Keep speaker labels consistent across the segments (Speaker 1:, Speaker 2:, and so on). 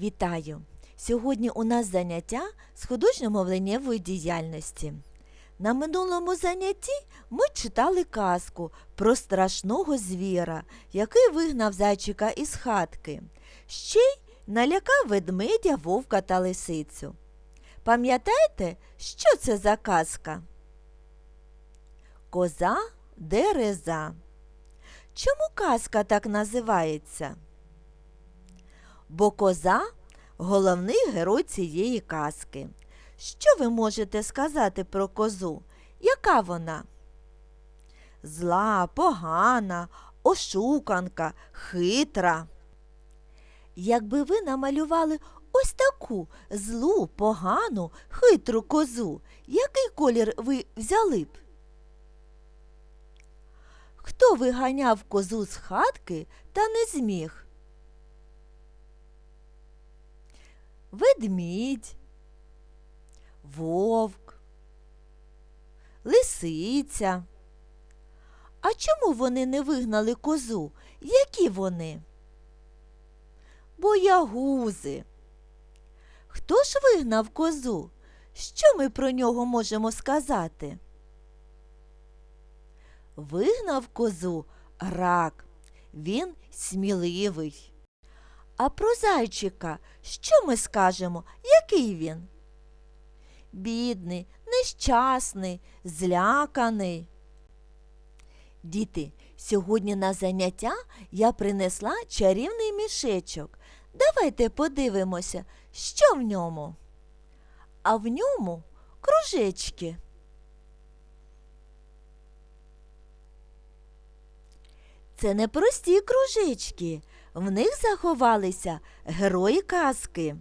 Speaker 1: Вітаю! Сьогодні у нас заняття з художньо-мовленнєвої діяльності. На минулому занятті ми читали казку про страшного звіра, який вигнав зайчика із хатки. Ще й налякав ведмедя, вовка та лисицю. Пам'ятаєте, що це за казка? Коза дереза. Чому казка так називається? Бо коза головний герой цієї казки. Що ви можете сказати про козу? Яка вона? Зла, погана, ошуканка, хитра. Якби ви намалювали ось таку злу, погану, хитру козу, який колір ви взяли б? Хто виганяв козу з хатки та не зміг? Ведмідь, вовк, лисиця. А чому вони не вигнали козу? Які вони? Боягузи. Хто ж вигнав козу? Що ми про нього можемо сказати? Вигнав козу рак. Він сміливий. А про зайчика що ми скажемо? Який він? Бідний, нещасний, зляканий. Діти, сьогодні на заняття я принесла чарівний мішечок. Давайте подивимося, що в ньому. А в ньому кружечки. Це не прості кружечки. В них заховалися герої казки.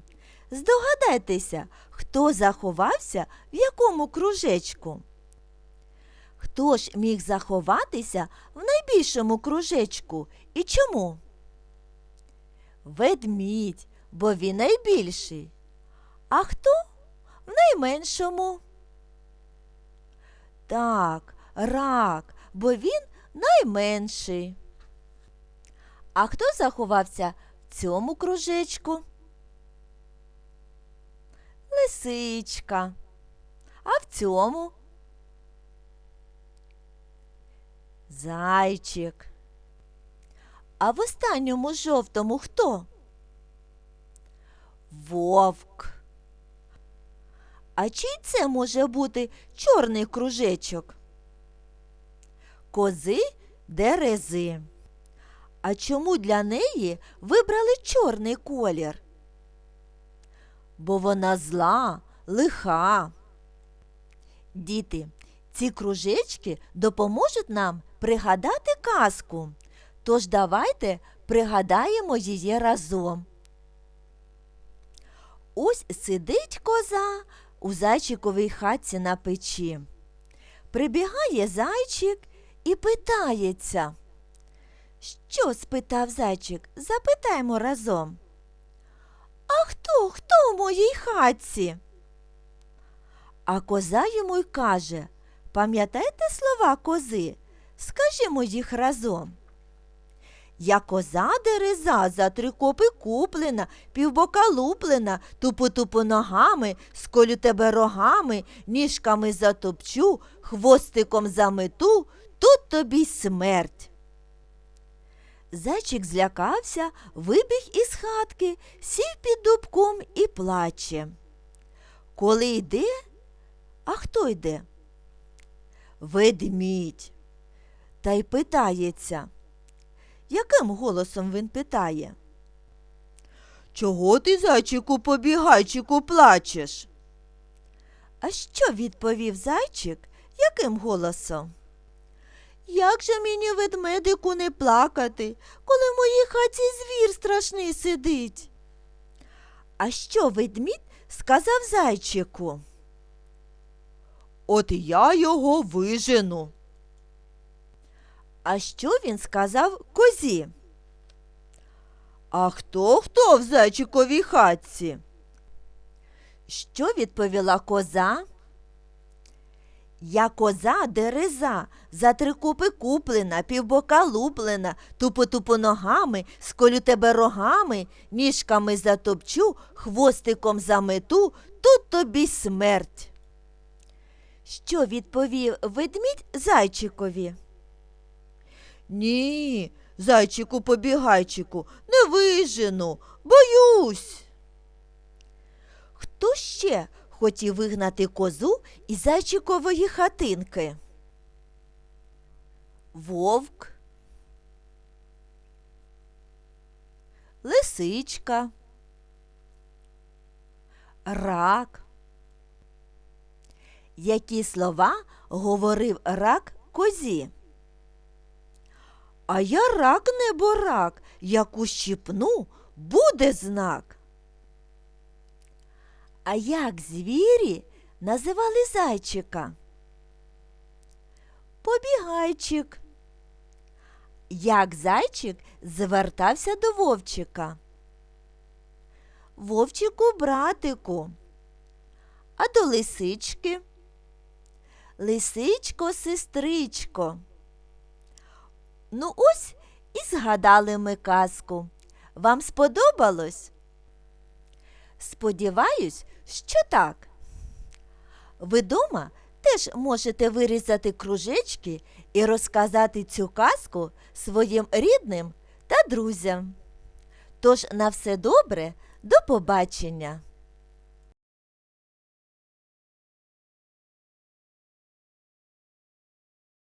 Speaker 1: Здогадайтеся, хто заховався в якому кружечку. Хто ж міг заховатися в найбільшому кружечку і чому? Ведмідь, бо він найбільший. А хто в найменшому? Так, рак, бо він найменший. А хто заховався в цьому кружечку? Лисичка. А в цьому? Зайчик. А в останньому жовтому хто? Вовк. А чий це може бути чорний кружечок? Кози дерези. А чому для неї вибрали чорний колір? Бо вона зла, лиха. Діти, ці кружечки допоможуть нам пригадати казку. Тож давайте пригадаємо її разом. Ось сидить коза у зайчиковій хатці на печі. Прибігає зайчик і питається. Що? спитав зайчик, запитаймо разом. А хто, хто в моїй хатці? А коза йому й каже Пам'ятаєте слова кози? Скажімо їх разом. Я коза дереза, за три копи куплена, півбока луплена, тупу-тупу ногами, сколю тебе рогами, ніжками затопчу, хвостиком замету, тут тобі смерть. Зайчик злякався, вибіг із хатки, сів під дубком і плаче. Коли йде, а хто йде? Ведмідь. Та й питається. Яким голосом він питає? Чого ти, зайчику, побігайчику, плачеш? А що відповів зайчик? Яким голосом? Як же мені ведмедику не плакати, коли в моїй хаті звір страшний сидить? А що ведмідь сказав зайчику? От я його вижену. А що він сказав козі? А хто хто в зайчиковій хатці? Що відповіла коза? Я коза дереза, за три купи куплена, півбока луплена, тупо-тупо ногами, сколю тебе рогами, ніжками затопчу, хвостиком замету, тут тобі смерть. Що відповів ведмідь зайчикові? Ні, зайчику побігайчику, не вижену, боюсь. Хто ще хотів вигнати козу із зайчикової хатинки? Вовк, лисичка, рак. Які слова говорив рак козі? А я рак не борак, як ущипну, буде знак. А як звірі називали зайчика? Побігайчик. Як зайчик звертався до вовчика? Вовчику братику. А до лисички? Лисичко, сестричко. Ну ось і згадали ми казку. Вам сподобалось? Сподіваюсь, що так. Ви дома теж можете вирізати кружечки і розказати цю казку своїм рідним та друзям. Тож на все добре, до побачення!